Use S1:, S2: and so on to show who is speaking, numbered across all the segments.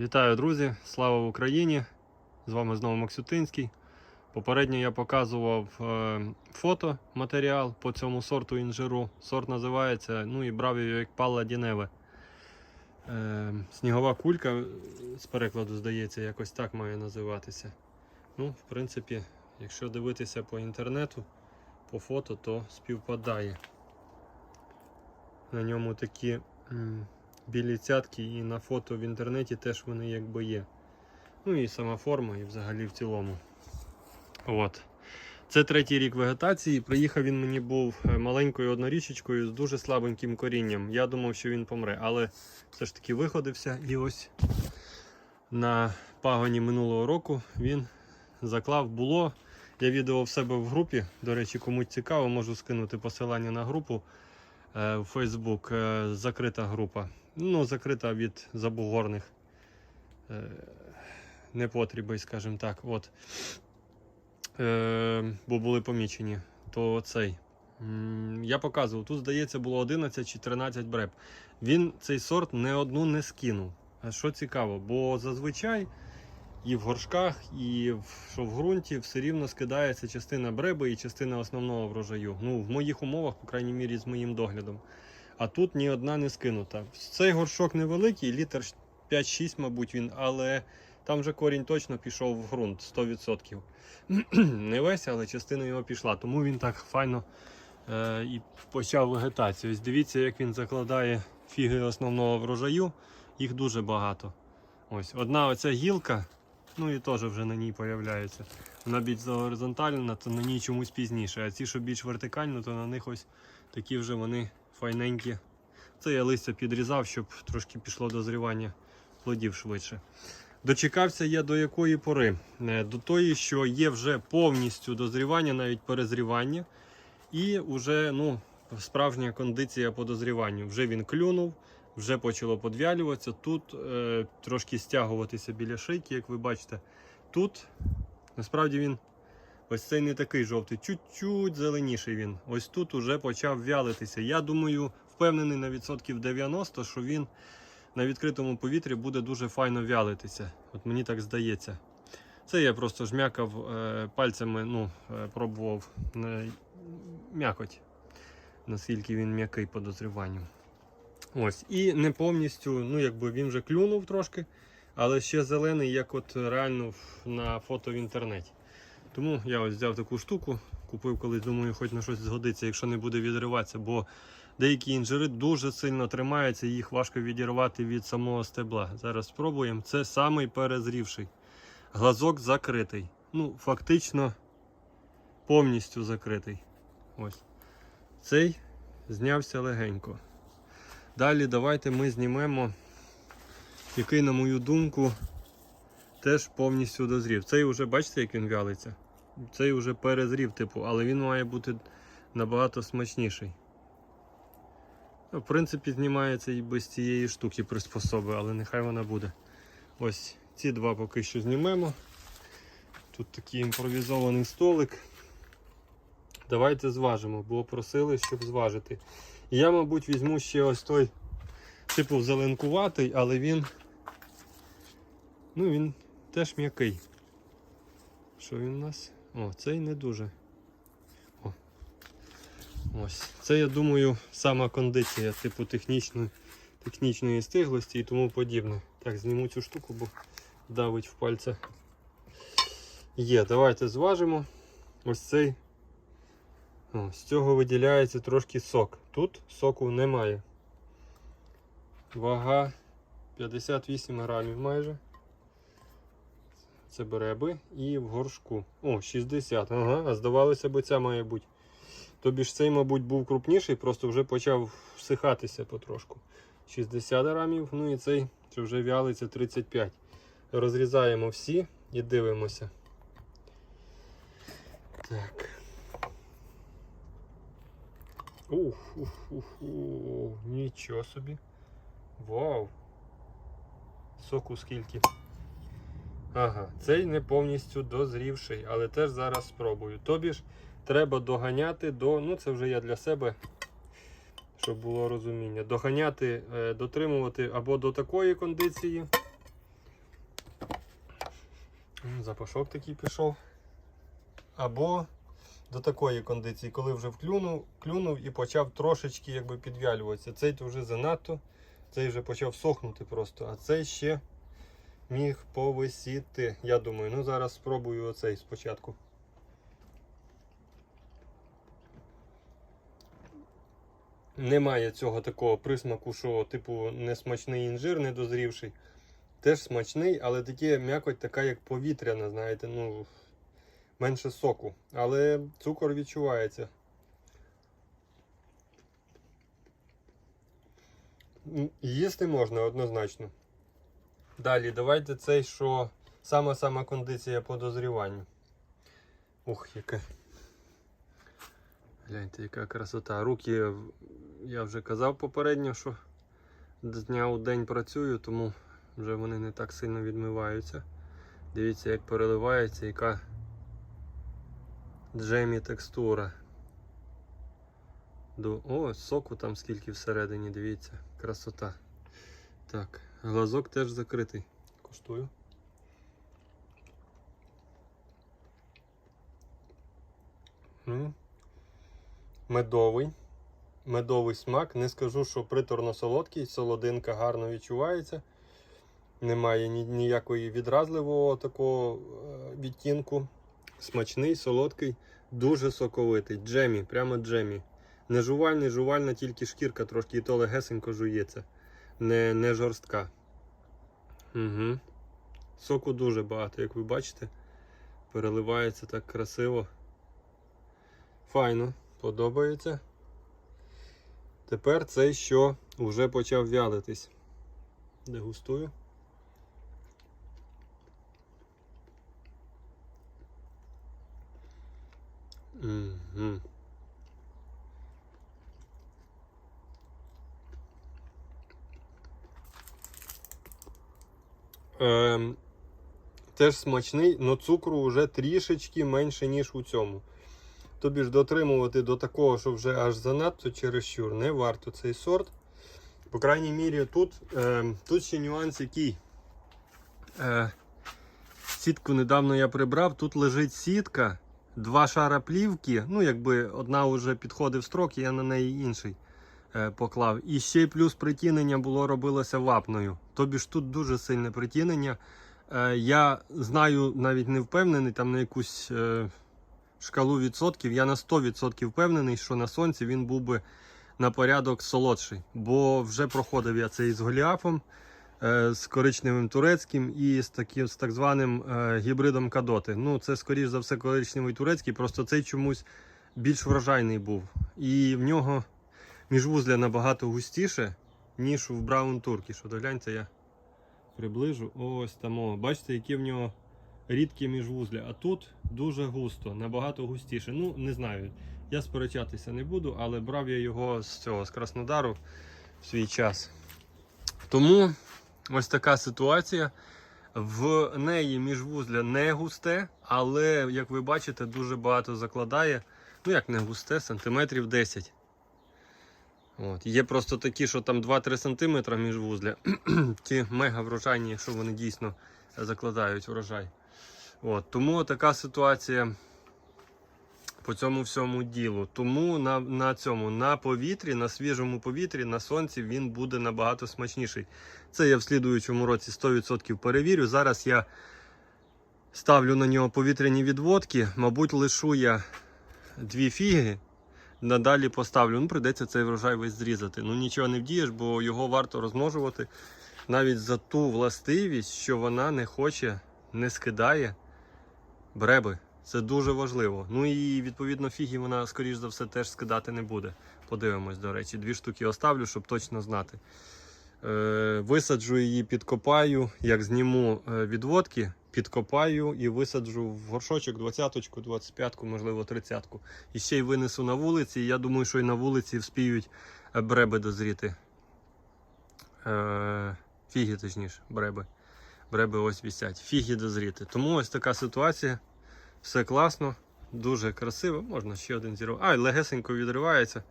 S1: Вітаю, друзі! Слава Україні! З вами знову Максютинський. Попередньо я показував е, фотоматеріал по цьому сорту інжиру. Сорт називається, ну і брав його як Палла Діневе. Е, снігова кулька з перекладу, здається, якось так має називатися. Ну, в принципі, якщо дивитися по інтернету, по фото, то співпадає. На ньому такі. Білі цятки і на фото в інтернеті теж вони якби є. Ну і сама форма, і взагалі в цілому. От. Це третій рік вегетації. Приїхав він мені був е, маленькою однорічечкою з дуже слабеньким корінням. Я думав, що він помре, але все ж таки виходився. І ось на пагоні минулого року він заклав було. Я відео в себе в групі. До речі, комусь цікаво, можу скинути посилання на групу е, в Facebook. е, Закрита група. Ну, закрита від забугорних е, непотрібей, скажімо так. От. Е, бо були помічені. То цей. Я показував, тут, здається, було 11 чи 13 бреб. Він цей сорт не одну не скинув. Що цікаво, бо зазвичай і в горшках, і в, що в ґрунті все рівно скидається частина бреби і частина основного врожаю. Ну, в моїх умовах, по крайній мірі, з моїм доглядом. А тут ні одна не скинута. Цей горшок невеликий, літр 5-6, мабуть, він, але там вже корінь точно пішов в ґрунт 100%. не весь, але частина його пішла. Тому він так файно е, і почав вегетацію. Ось дивіться, як він закладає фіги основного врожаю. Їх дуже багато. Ось Одна оця гілка, ну і теж вже на ній появляється. Вона більш горизонтальна, то на ній чомусь пізніше. А ці, що більш вертикально, то на них ось такі вже вони файненькі. Це я листя підрізав, щоб трошки пішло дозрівання плодів швидше. Дочекався я до якої пори? Е, До тої, що є вже повністю дозрівання, навіть перезрівання, і вже ну, справжня кондиція по дозріванню. Вже він клюнув, вже почало подвялюватися. Тут е, трошки стягуватися біля шийки, як ви бачите. Тут насправді він ось цей не такий жовтий, чуть-чуть зеленіший він. Ось тут уже почав вялитися. Я думаю, впевнений на відсотків 90, що він на відкритому повітрі буде дуже файно вялитися. От мені так здається. Це я просто жмякав е, пальцями, ну, е, пробував е, м'якоть, наскільки він м'який по дозріванню. Ось. І не повністю, ну якби він вже клюнув трошки, але ще зелений, як от реально на фото в інтернеті. Тому я ось взяв таку штуку, купив колись, думаю, хоч на щось згодиться, якщо не буде відриватися, бо деякі інжири дуже сильно тримаються, їх важко відірвати від самого стебла. Зараз спробуємо. Це самий перезрівший. Глазок закритий. Ну, фактично повністю закритий. Ось. Цей знявся легенько. Далі давайте ми знімемо, який, на мою думку, теж повністю дозрів. Цей вже, бачите, як він вялиться? Цей вже перезрів, типу, але він має бути набагато смачніший. Ну, В принципі, знімається і без цієї штуки приспособи, але нехай вона буде. Ось ці два поки що знімемо. Тут такий імпровізований столик. Давайте зважимо, бо просили, щоб зважити. Я, мабуть, візьму ще ось той, типу, зеленкуватий, але він. Ну, він теж м'який. Що він у нас? О, цей не дуже. О. Ось. Це, я думаю, сама кондиція, типу технічної, технічної стиглості і тому подібне. Так, зніму цю штуку, бо давить в пальця. Є, давайте зважимо. Ось цей. О, з цього виділяється трошки сок. Тут соку немає. Вага 58 грамів майже. Це береби і в горшку. О, 60. Ага, а здавалося б, ця має бути. Тобі ж цей, мабуть, був крупніший, просто вже почав всихатися потрошку. 60 грамів, ну і цей це вже вялиться 35. Розрізаємо всі і дивимося. Так. Ух, ух, ух, ух, нічого собі. Вау. Соку скільки. Ага, цей не повністю дозрівший, але теж зараз спробую. Тобі ж треба доганяти до, ну це вже я для себе, щоб було розуміння. Доганяти, е, дотримувати або до такої кондиції, Запашок такий пішов. Або до такої кондиції, коли вже вклюнув, клюнув і почав трошечки якби підвялюватися. Цей вже занадто, цей вже почав сохнути просто, а цей ще міг повисіти. Я думаю, ну зараз спробую оцей спочатку. Немає цього такого присмаку, що типу несмачний інжир, недозрівший. Теж смачний, але таке м'якоть така, як повітряна, знаєте, ну менше соку. Але цукор відчувається. Їсти можна однозначно. Далі, давайте цей, що сама-сама кондиція по дозріванню. Ух, яке. Гляньте, яка красота. Руки, я вже казав попередньо, що з дня у день працюю, тому вже вони не так сильно відмиваються. Дивіться, як переливається, яка джемі текстура. До... О, соку там скільки всередині, дивіться, красота. Так, глазок теж закритий. Куштую. М. Медовий. Медовий смак. Не скажу, що приторно солодкий, солодинка гарно відчувається. Немає ні, ніякої відразливого такого е, відтінку. Смачний, солодкий, дуже соковитий. Джемі, прямо джемі. Не жувальний, жувальна, тільки шкірка трошки і то легесенько жується. Не, не жорстка. Угу. Соку дуже багато, як ви бачите. Переливається так красиво. Файно, подобається. Тепер цей, що вже почав вялитись. Дегустую. Угу. Ем, теж смачний, але цукру вже трішечки менше, ніж у цьому. Тобі ж дотримувати до такого, що вже аж занадто чересчур, не варто цей сорт. По крайній мірі, тут, е, тут ще нюанс який. Е, сітку недавно я прибрав, тут лежить сітка, два шара плівки. Ну, якби одна вже підходив строк, я на неї інший поклав. І ще й плюс притінення було робилося вапною. Тобі ж тут дуже сильне притінення. Е, я знаю, навіть не впевнений, там на якусь. Е, шкалу відсотків, я на 100% впевнений, що на сонці він був би на порядок солодший. Бо вже проходив я це із Голіафом, е, з коричневим турецьким і з, таким, з так званим е, гібридом кадоти. Ну, це, скоріш за все, коричневий турецький, просто цей чомусь більш врожайний був. І в нього міжвузля набагато густіше, ніж в Браун Туркі. Що догляньте, я приближу. Ось там. Бачите, які в нього рідкі міжвузля, а тут дуже густо, набагато густіше. Ну, не знаю. Я сперечатися не буду, але брав я його з цього з Краснодару в свій час. Тому ось така ситуація. В неї міжвузля не густе, але, як ви бачите, дуже багато закладає. Ну, як не густе, сантиметрів 10. От. Є просто такі, що там 2-3 см міжвузля. Ті мега врожайні, якщо вони дійсно закладають врожай. От, тому така ситуація по цьому всьому ділу. Тому на, на цьому на повітрі, на свіжому повітрі, на сонці він буде набагато смачніший. Це я в слідуючому році 100% перевірю. Зараз я ставлю на нього повітряні відводки. Мабуть, лишу я дві фіги. Надалі поставлю. Ну, прийдеться цей врожай весь зрізати. Ну нічого не вдієш, бо його варто розмножувати навіть за ту властивість, що вона не хоче, не скидає бреби. Це дуже важливо. Ну і відповідно фігі вона, скоріш за все, теж скидати не буде. Подивимось, до речі, дві штуки оставлю, щоб точно знати. Е, висаджу її, підкопаю. Як зніму е, відводки, підкопаю і висаджу в горшочок 20-ку, 25-ку, можливо, 30-ку. І ще й винесу на вулиці. Я думаю, що і на вулиці вспіють е, бреби дозріти. Фіги, точніше, бреби. Бреби ось вісять. Фіги дозріти. Тому ось така ситуація. Все класно, дуже красиво. Можна ще один зірвати. А, легесенько відривається.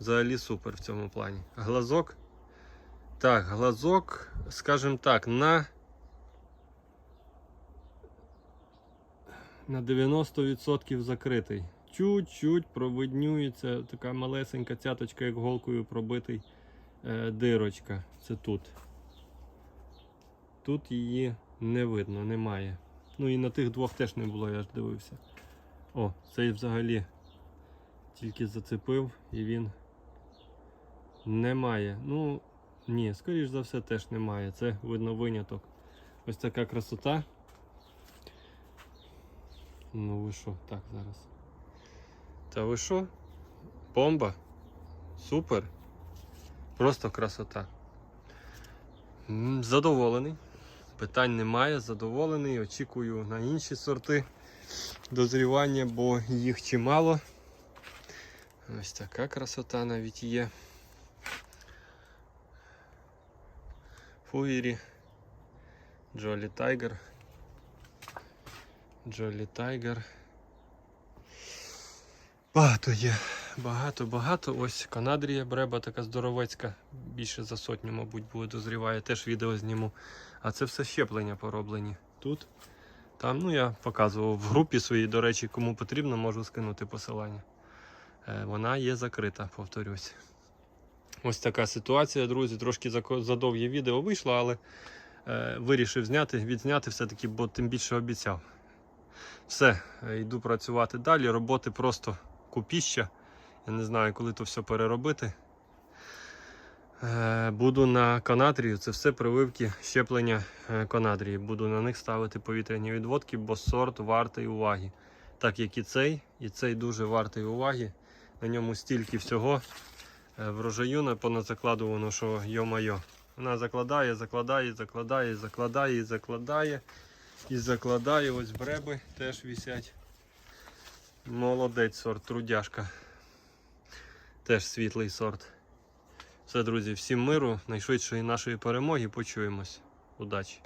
S1: Взагалі супер в цьому плані. Глазок. Так, глазок, скажімо так, на на 90% закритий. Чуть-чуть провиднюється така малесенька цяточка, як голкою пробитий е, дирочка. Це тут. Тут її не видно, немає. Ну і на тих двох теж не було, я ж дивився. О, цей взагалі тільки зацепив і він немає. Ну, ні, скоріш за все, теж немає. Це видно виняток. Ось така красота. Ну ви що, так зараз. Та ви що? Бомба? Супер. Просто красота. Задоволений. Питань немає, задоволений. Очікую на інші сорти дозрівання, бо їх чимало. Ось така красота навіть є. Фуєрі. Джолі Тайгер. Джолі Тайгер. Багато є. Багато, багато. Ось Канадрія бреба така здоровецька. Більше за сотню, мабуть, буде дозріває. Теж відео зніму. А це все щеплення пороблені. Тут. Там, ну я показував в групі своїй, до речі, кому потрібно, можу скинути посилання. Е, Вона є закрита, повторюсь. Ось така ситуація, друзі. Трошки задовге відео вийшло, але е, вирішив зняти, відзняти все-таки, бо тим більше обіцяв. Все, е, йду працювати далі. Роботи просто купіща. Я не знаю, коли то все переробити. Е, Буду на канадрію. Це все прививки щеплення канадрії. Буду на них ставити повітряні відводки, бо сорт вартий уваги. Так як і цей, і цей дуже вартий уваги. На ньому стільки всього врожаю на- поназакладувано, що йо-майо. Вона закладає, закладає, закладає, закладає закладає. І закладає. Ось бреби теж висять. Молодець сорт, трудяшка. Теж світлий сорт. Все, друзі, всім миру, найшвидшої нашої перемоги. Почуємось. Удачі!